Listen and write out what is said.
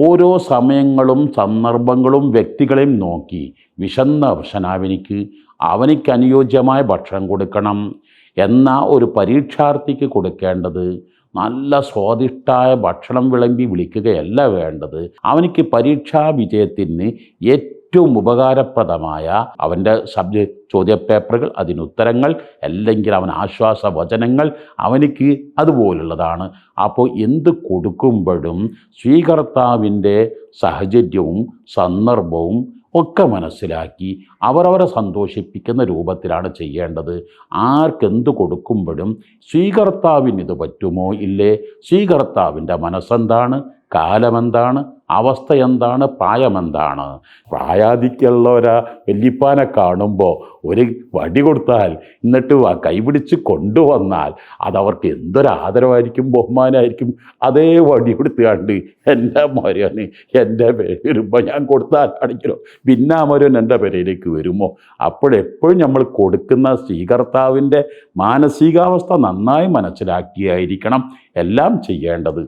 ഓരോ സമയങ്ങളും സന്ദർഭങ്ങളും വ്യക്തികളെയും നോക്കി വിശന്ന അവശനാവിനിക്ക്. അവനിക്ക് അനുയോജ്യമായ ഭക്ഷണം കൊടുക്കണം എന്ന ഒരു പരീക്ഷാർത്ഥിക്ക് കൊടുക്കേണ്ടത് നല്ല സ്വാദിഷ്ടായ ഭക്ഷണം വിളമ്പി വിളിക്കുകയല്ല വേണ്ടത്. അവനിക്ക് പരീക്ഷാ വിജയത്തിന് ഏറ്റവും ഉപകാരപ്രദമായ അവന്റെ സബ്ജക്ട് ചോദ്യപേപ്പറുകൾ അതിനുത്തരങ്ങൾ അല്ലെങ്കിൽ അവൻ ആശ്വാസ വചനങ്ങൾ അവനിക്ക് അതുപോലുള്ളതാണ്. അപ്പോൾ എന്ത് കൊടുക്കുമ്പോഴും സ്വീകർത്താവിന്റെ സാഹചര്യവും സന്ദർഭവും ഒക്കെ മനസ്സിലാക്കി അവരവരെ സന്തോഷിപ്പിക്കുന്ന രൂപത്തിലാണ് ചെയ്യേണ്ടത്. ആർക്കെന്ത് കൊടുക്കുമ്പോഴും സ്വീകർത്താവിന് ഇത് പറ്റുമോ ഇല്ലേ? സ്വീകർത്താവിന്റെ മനസ്സെന്താണ്? കാലമെന്താണ്? അവസ്ഥ എന്താണ്? പ്രായമെന്താണ് പ്രായാധിക്കുള്ള ഒരു വല്യപ്പാനെ കാണുമ്പോൾ ഒരു വടി കൊടുത്താൽ എന്നിട്ട് കൈപിടിച്ച് കൊണ്ടുവന്നാൽ അതവർക്ക് എന്തൊരു ആദരവായിരിക്കും ബഹുമാനമായിരിക്കും അതേ വടി കൊടുത്തുകൊണ്ട് എന്റെ മരുവന് എന്റെ പേര് വരുമ്പോൾ ഞാൻ കൊടുത്താലാണെങ്കിലോ പിന്നെ ആ മരുവൻ എന്റെ പേരയിലേക്ക് വരുമോ? അപ്പോഴെപ്പോഴും നമ്മൾ കൊടുക്കുന്ന സ്വീകർത്താവിന്റെ മാനസികാവസ്ഥ നന്നായി മനസ്സിലാക്കിയായിരിക്കണം എല്ലാം ചെയ്യേണ്ടത്.